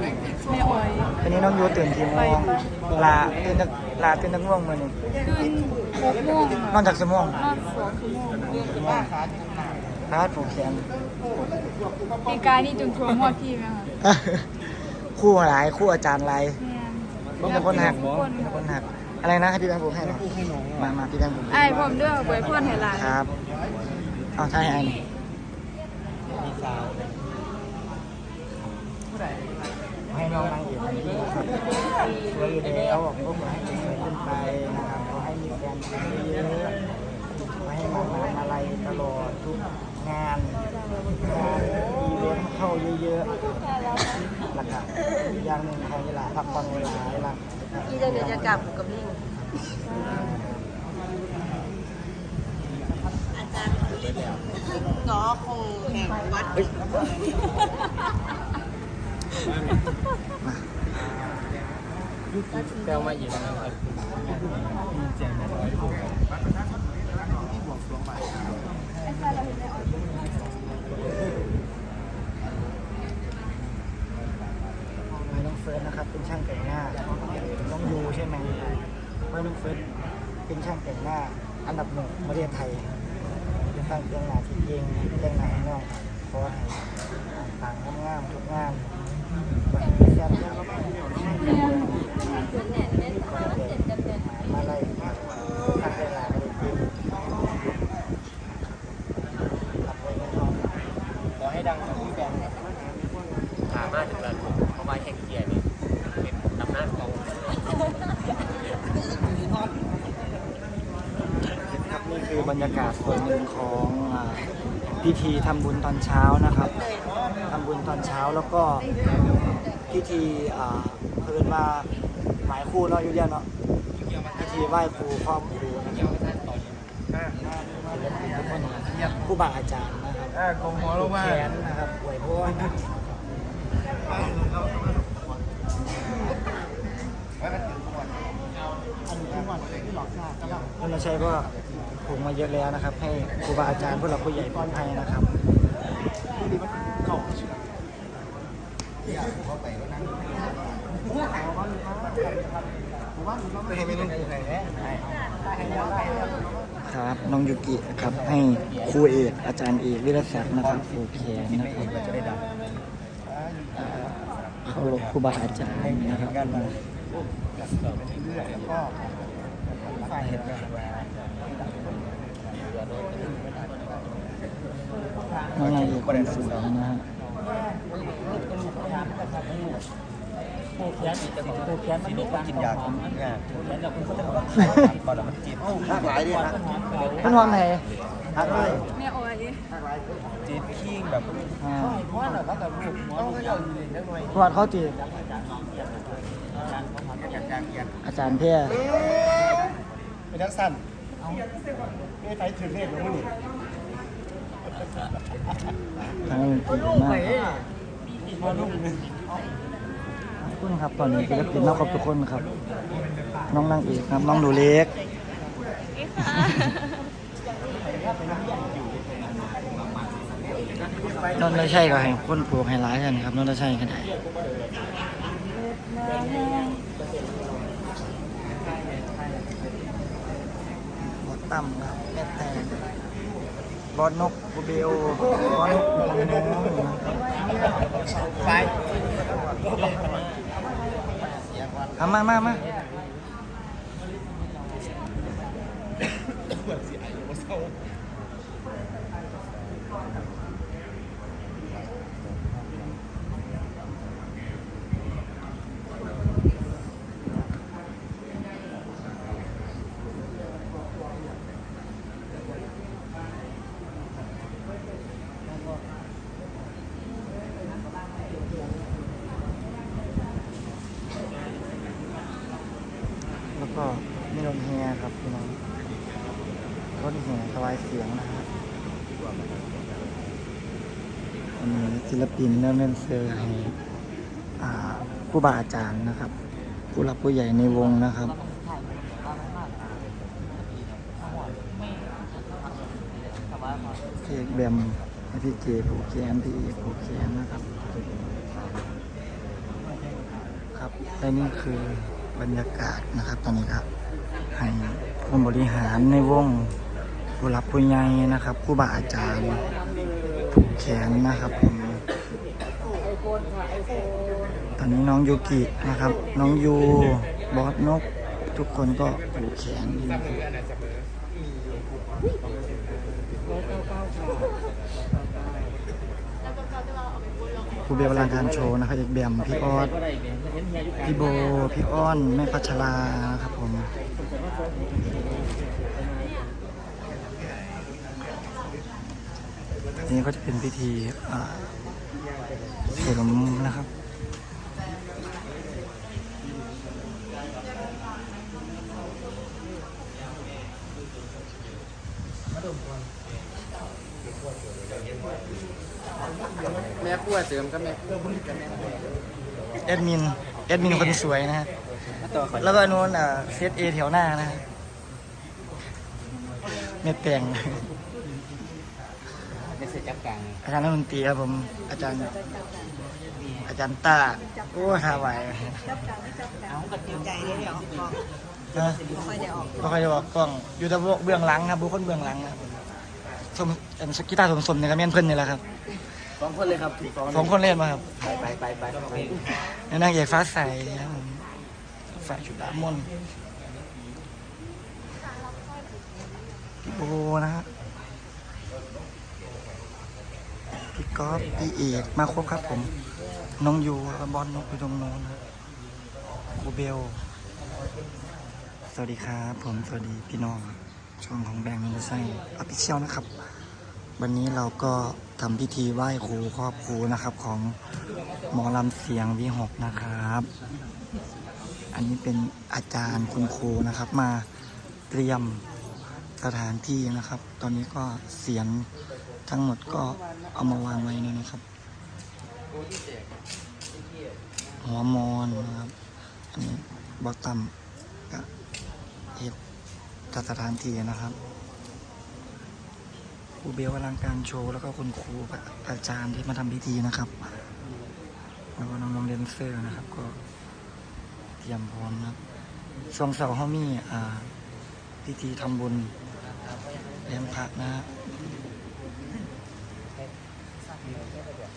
ไม่อ่อยวันนี้น้องยูตื่นกี่โมงลาตื่นจากลาตื่นจากง่วงมือนี่ขึ้นหกโมงนอนจากสมองนอนสองชั่วโมงสมองพาดผูกแขนเหตุการณ์นี้จนทัวร์หมดที่ไหมคะคู่หลายคู่อาจารย์หลายแม่มีแต่คนหักคนมีแต่คนหักอะไรนะให้พี่แบงค์ผูกให้หน่อยมามาพี่แบงค์ผูกไอ้ผมด้วยไว้พ่นให้หลานครับเอาใช่ไอ้นี่ให้น้องนางเอกคนนี้ครับสวยอยู่แล้วก็ขอให้สวยขึ้นไปนะครับขอให้มีแฟนเยอะๆขอให้มางานอะไรตลอดทุกงานงานอีเวนต์เข้าเยอะๆแล้วก็อีกอย่างหนึ่งขอเวลาพักผ่อนเวลาเวลาที่จะเดี๋ยวจะกลับกับลิงอาจารย์ลิงง้อคงแห่งวัด แปลมาอีกนะครับมีน้องเฟิร์สนะครับเป็นช่างแต่งหน้า น้องยูใช่ไหมเพราะน้องเฟิร์สเป็นช่างแต่งหน้า อันดับหนึ่งประเทศไทยเป็นช่างแต่งหน้าที่เก่งแต่งหน้าให้น้องขอให้ต่างงามๆทุกงานขอให้แฟนคลับขอให้ได้มาไล่มาทักเวลาไม่ได้จริงรับไว้ไม่ชอบ ขอให้ ดังกับพี่แบงค์สามาถึงระดับเพราะว่าแข่งเกียร์นี่เป็นตำนานของครับนี่คือบรรยากาศส่วนหนึ่งของอ่าพิธีทำบุญตอนเช้านะครับทำบุญตอนเช้าแล้วก็พิธีอ่าเพิ่นมาหมายคู่เนาะอยู่เรียนเนาะพิธีไหว้ครูครอบครูนะครับ ครูบาอาจารย์นะครับอ่ากงหัวลงมาแขนนะครับอวยพรมันไม่ใช่ก็ผมมาเยอะแล้วนะครับ ให้ครูบาอาจารย์ผู้หลักผู้ใหญ่ปลอดภัยนะครับ ครับน้องยูกิครับ ให้ครูเอกอาจารย์เอกวิรศักดิ์นะครับครูแขนนะครับเขาลบครูบาอาจารย์นะครับน้องนางเอกคนสวยนะฮะ ผู้แค้นอีกจะบอกผู้แค้นมันมีการกินยาของงานผู้แค้นเราคุณก็จะบอกก่อนแล้วมันจีบหักหลายดิฮะเป็นวันไหนหักเลยไม่อ่อยจีบขี้แบบอ่าว่าเราก็แบบลูกหัวลูกยาวอยู่เลยหน่อยวัติเขาจีบจัดการเกียร์อาจารย์เพียเป็นนักสั่นไม่ไฟถือเลขหรือมึงทั้งเก่งมาก ครับขอบคุณครับ ตอนนี้ศิลปินนอกขอบทุกคนครับ น้องนางเอกครับ น้องหนูเล็กนนท์ไม่ใช่ก็ให้คนปลูกให้ร้ายกันครับนนท์ไม่ใช่ก็ได้บอสตั้มครับแม่แตงบอสนกบูเบโอบอสนกบูเบโอนะครับไป เอามามามาแล้วก็มีรถแฮครับพี่น้องรถแฮถวายเสียงนะครับอันนี้ศิลปินเล่นเล่นเซอร์ให้ผู้บาอาจารย์นะครับ ผู้หลักผู้ใหญ่ในวงนะครับพี่เอกแบมพี่เจผูกแขนพี่เอกผูกแขนนะครับ ครับและนี่คือบรรยากาศนะครับตอนนี้ครับให้ผู้บริหารในวง ผู้รับผู้ใหญ่นะครับผู้บาอาจารย์ผูกแขนนะครับผมตอนนี้น้องยูกินะครับ น้องยูบอสนก ทุกคนก็ผูกแขนอยู่ครูเบลลังการโชว์นะครับเอกแบมพี่ออสก็ได้เป็นเห็นเฮียอยู่พี่โบ พี่อ้อน แม่พัชรานะครับผม นนี้ก็จะเป็นพิธีอ่าเสริมนะครับแม่ขั้วเสริมก็แม่แอดมินแอดมินคนสวยนะฮะต่อขอแล้วก็นู้นอ่าเซตเอแถวหน้านะฮะเม็ดแปลง เมสเซจแอปกลางอาจารย์นักดนตรีครับผม อาจารย์ อาจารย์ตาโอ้ฮาไหวเอากระเทียมใจเดียวนะค่อยได้ออกก็ค่อยจะบอกกล้อง อยู่แต่เบื้องหลังครับบุคคลเบื้องหลังนะครับสมเอ็มสกิตาร์สมสมเนี่ยก็แม่นเพิ่นนี่แหละครับสองคนเลยครับสองสองคนเล่นมาครับ ไปไปไปไปแล้วนางเอกฟ้าใสครับผมฝ่ายชุดดามนต์พี่โบนะฮะพี่ ก๊อฟพี่เอกมาครบครับผม น้องยูล้วก็บอลนกอยู่ตรงโน้นนะครูเบล สวัสดีครับ ผมสวัสดีพี่น้องช่องของแบงค์มินไซออฟฟิเชียลนะครับ วันนี้เราก็ทำพิธีไหว้ครูครอบครูนะครับ ของหมอลำเสียงวิหกนะครับ อันนี้เป็นอาจารย์คุณครูนะครับมาเตรียมสถานที่นะครับ ตอนนี้ก็เสียง ทั้งหมดก็เอามาวางไว้นี่นะครับหัวมอนนะครับ อันนี้บอตัมก็เฮ็ดจัดสถานที่นะครับครูเบลอลังการโชว์แล้วก็คุณครูอาจารย์ที่มาทำพิธีนะครับ แล้วก็น้องๆเดนเซอร์นะครับ ก็เตรียมพร้อมนะครับช่วงเสาร์เขามีอ่าพิธีทำบุญเลี้ยงพระนะฮะ nhiều rất là đẹp